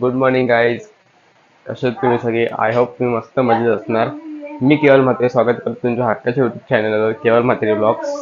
Good morning guys कसे तुम्ही सगळे. आय होप तुम्ही मस्त मजेत असणार. मी केवळ म्हात्रे स्वागत करतो तुमच्या हक्काच्या युट्यूब चॅनलवर केवळ म्हात्रे ब्लॉग्स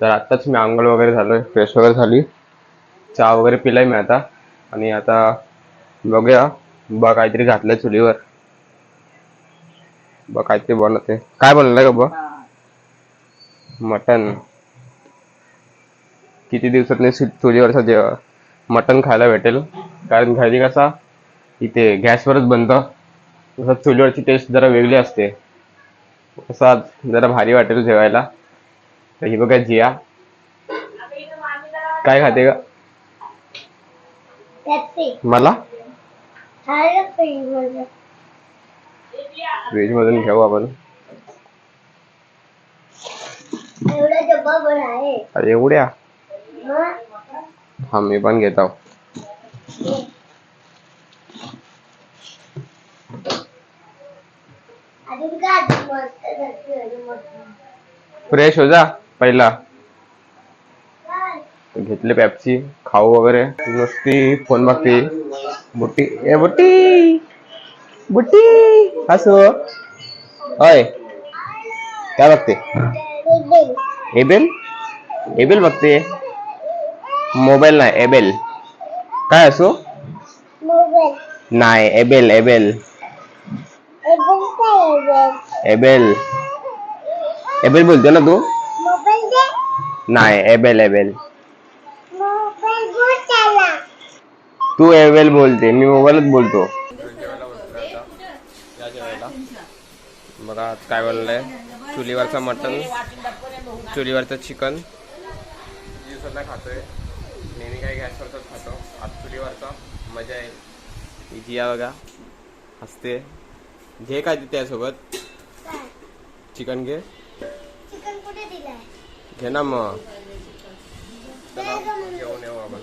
तर आत्ताच मी आंघोळ वगैरे झालो फ्रेश वगैरे झाली चहा वगैरे पिलाय मी आता. आणि आता बघूया बा काहीतरी घातलंय चुलीवर. बा काहीतरी बनवते काय बनवलंय का बा? मटन किती दिवसात चुलीवरचं जेव मटन खायला भेटेल. कारण घरी कसा इथे गॅसवरच बनतं तसं चुलीवरची टेस्ट जरा वेगळी असते. आज जरा भारी वाटेल जेवायला. तर ही बघा जिया. काय खाते का मला? व्हेज मधून. घेऊ आपण. एवढ्या हा मी पण घेत आहो अजून काय अजून मस्त घरची अजून मस्त फ्रेश हो जा पहिला? घेतले पॅप्सी खाऊ वगैरे. नुसती फोन बघते बुट्टी. ए बुट्टी! बुट्टी! हसू. होय काय बघते? एबेल. एबेल बघते. मोबाईल नाही एबेल. काय असो नाही एबेल एबेल. एबेल काय एबेल? बोलते ना तू? नाही एबेल एबेल तू एबेल बोलते मी मोबाईलच बोलतो. बघा आज काय बनलंय? चुलीवरचं मटन चुलीवरचं चिकन. दिवसाला खातोय. नेहमी काही गॅसवरच खातो. आज चुलीवरचा. मजा आहे ही जिया बघा. हसते. घे काय ते त्यासोबत काय? चिकन घे. चिकन कुठे दिलाय? घे ना मग. येऊ आपण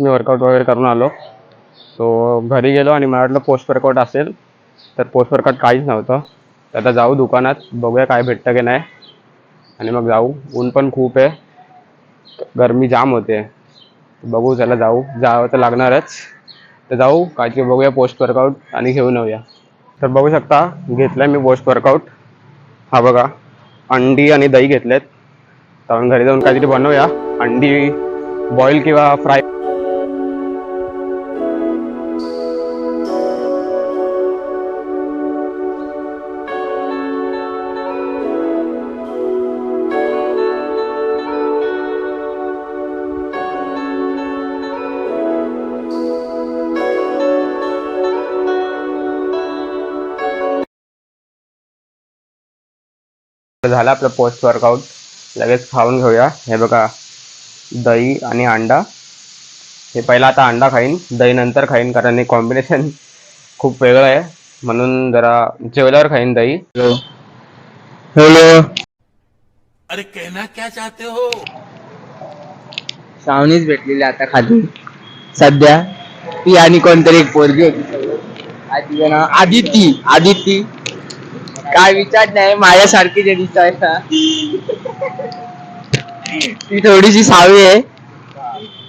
मी वर्कआउट वगैरे करून आलो. सो घरी गेलो आणि मला वाटलं पोस्ट वर्कआउट असेल तर पोस्ट वर्कआउट काहीच नव्हतं. तर आता जाऊ दुकानात बघूया काय भेटतं की नाही. आणि मग जाऊ. ऊन पण खूप आहे. गरमी जाम होते. बघू चला जाऊ. जावं तर लागणारच. तर जाऊ काय की बघूया पोस्ट वर्कआउट आणि घेऊन येऊया. तर बघू शकता घेतलं मी पोस्ट वर्कआउट हा बघा अंडी आणि दही घेतलेत. तर आपण घरी जाऊन काहीतरी बनवूया. अंडी बॉईल किंवा फ्राय झालं आपलं पोस्ट वर्कआउट लगेच खाऊन घेऊया. हे बघा दही आणि अंडा. हे पहिला आता अंडा खाईन दही नंतर खाईन कारण हे कॉम्बिनेशन खूप वेगळं आहे. म्हणून जरा जेवल्यावर खाईन दही. हॅलो अरे कहना क्या चाहते हो? श्रावणीच भेटलेली आता खाली. सध्या. ती आणि कोणतरी एक पोरगी होती. आदिती. आदिती. काय विचार नाही माझ्यासारखी जे दिसायला ती थोडीशी सावी आहे.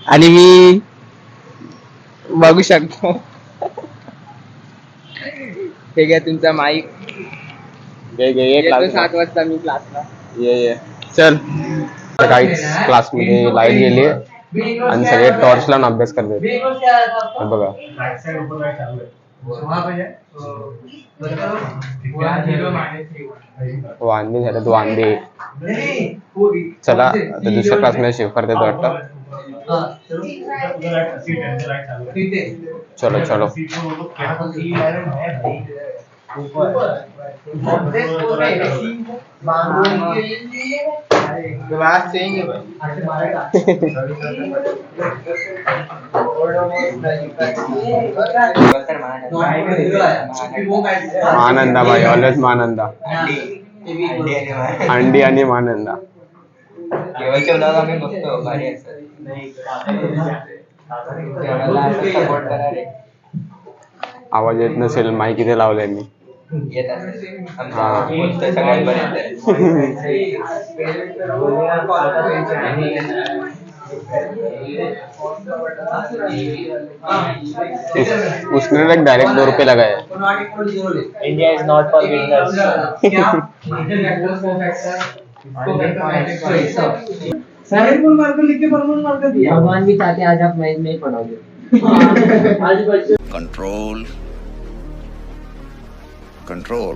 आणि मी बघू शकतो. ठीक आहे तुमचा माईक ये ये ये येतो क्लास सात वाजता मी क्लासला ये ये. चल. क्लासमध्ये लाइट गेली आणि सगळे टॉर्च लावून अभ्यास करतात हे बघा. वांदे झालेत वांदे चला आता दुसऱ्या क्लासमध्ये शिफ्ट करतात वाटतं चलो। चलो महानंदा भाई ऑलवेज महानंदा अंडी आणि महानंदा रे आवाज येत नसेल माईक इथे लावलंय मी. येत उसने लाइक डायरेक्ट दो रुपए लगाए। India is not for beginners भगवान भी चाहते हैं आज आप मैच नहीं पढ़ोगे कंट्रोल कंट्रोल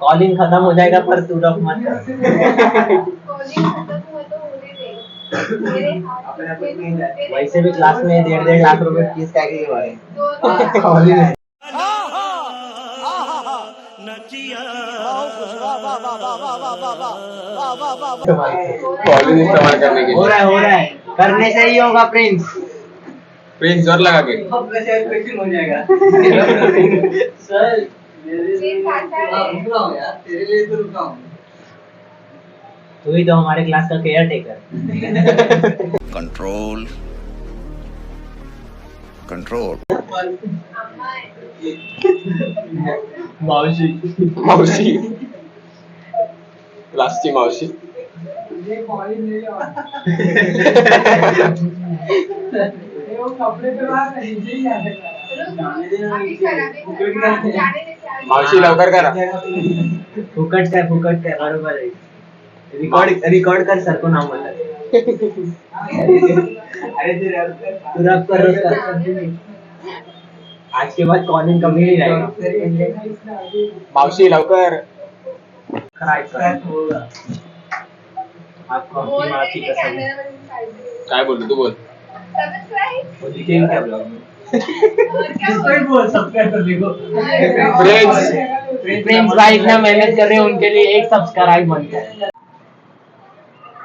कॉलिंग खत्म हो जाएगा पर तू रफ मत वैसे भी क्लास में डेढ़ डेढ़ लाख रुपए फ़ीस की इस्तेमाल करने के हो रहा है हो रहा है। करने से ही होगा प्रिंस प्रिंस ज़ोर लगा के। हो जाएगा सर तू ही तो हमारे क्लास का केयर टेकर कंट्रोल कंट्रोल मावशी. मावशी. लास्टची मावशी. मावशी लवकर करा. फुकट काय फुकट काय बरोबर आहे. रिकॉर्ड रिकॉर्ड कर सर को नाम बता तू रब कर रब कर आज के बाद कॉलिंग नहीं रहेगा. मावशी लवकर. काय बोलतो तू बोल. वो दिखेगी क्या ब्लॉग में फ्रेंड्स भाई इतना मेहनत कर रहे हैं उनके लिए एक सब्सक्राइब बनता है.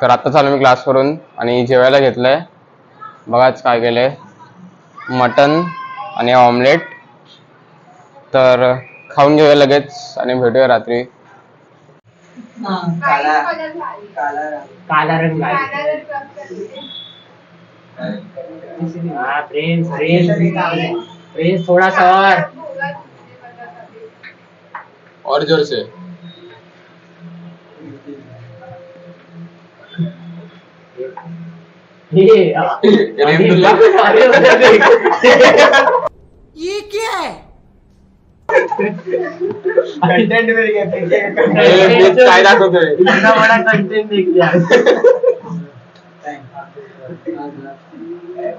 तर आता चालू मी क्लास करून आणि जेवायला घेतलंय. बघाच काय केलंय. मटन आणि ऑमलेट तर खाऊन घेऊया लगेच आणि भेटूया रात्री. काला रंग प्रिंस प्रिंस प्रिंस थोड़ा सा और और जोर से. ये। कंटेंट मिल गया काय दाखवतोय? इतना बड़ा कंटेंट दिख गया.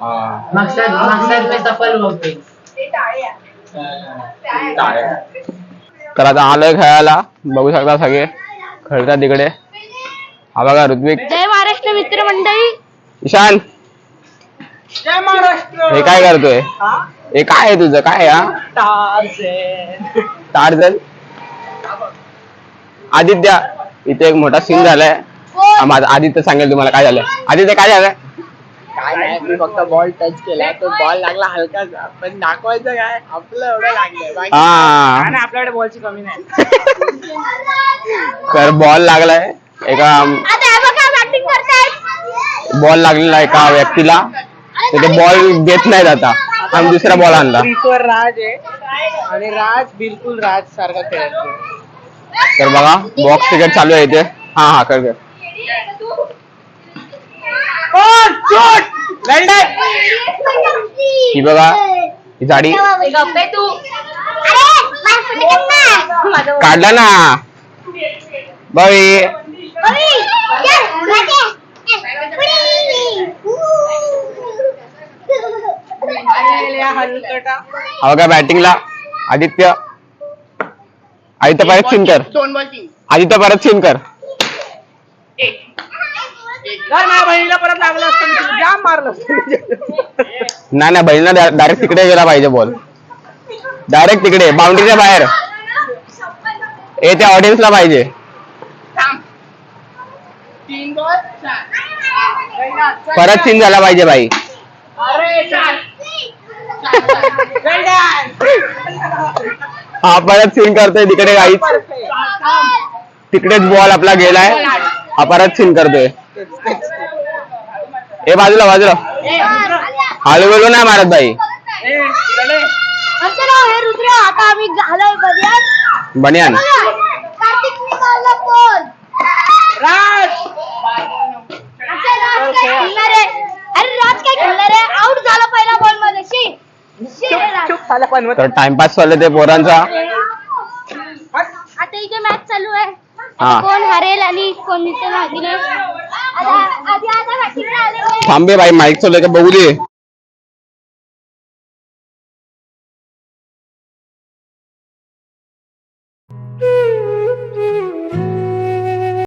हा. मकसद मकसद में सफल हो प्रिंस टाळ्या. तर आता आलोय खेळायला. बघू शकता सगळे. खेळतात तिकडे. हा बघा ऋत्विक. जय महाराष्ट्र मित्र मंडळी ईशान. हे काय करतोय? हे? काय आहे तुझं? काय आहे हा? टार्झन. आदित्य. इथे एक मोठा सीन झालाय. हा, माझा आदित्य सांगेल तुम्हाला काय झालं आदित्य काय झालं काय नाही मी फक्त बॉल टच केला. तो बॉल लागला हलकासा पण दाखवायचं काय? आपलं एवढं लागलंय. बाकी हा. आणि आपल्याकडे बॉलची कमी नाही. तर बॉल लागलाय. एका आता बघा बॅटिंग करतायत बॉल लागलेला आहे एका व्यक्तीला. तर ते बॉल घेत नाहीत आता आम्ही दुसरा बॉल आणला. राज आहे. आणि राज बिलकुल राज सारखा खेळतो तर बघा बॉक्स क्रिकेट चालू आहे इथे. हा हा कर कर. ही बघा ही जाडी. गप्पे तू. अरे काढला ना. बाई हा बघा बॅटिंगला आदित्य. आदित्य परत सीन कर. दोन बॉल तीन. आदित्य परत सीन कर. जर माझ्या बहिणीला परत लागलं असतं मी तुला जाम मारलं असतं. नाही नाही बहिणीला डायरेक्ट तिकडे गेला पाहिजे बॉल डायरेक्ट तिकडे बाउंड्रीच्या बाहेर. ए त्या ऑडियन्सला पाहिजे. तीन चार परत तीन सीन झाला पाहिजे बाई. अरे चार हा परत सीन करतोय तिकडे काहीच तिकडेच बॉल आपला गेलाय. हा परत सीन करतोय. ए बाजूला बाजूला. हळू रुद्र. हळूहळू नाही मारत बाई. ए, बनियान बनियान कार्तिकने मारला बॉल राज आता राज काय खेळणार आहे आहे आउट झाला पहिला बॉलमध्ये. शी. झाला तर टाइमपास चालू ते पोरांचा. आता इथे मॅच चालू आहे. हा. कोण हरेल आणि कोण इथे मागील? आता आधी आता बॅटिंग आले. थांबे बाई माईक चालू का? बघू दे.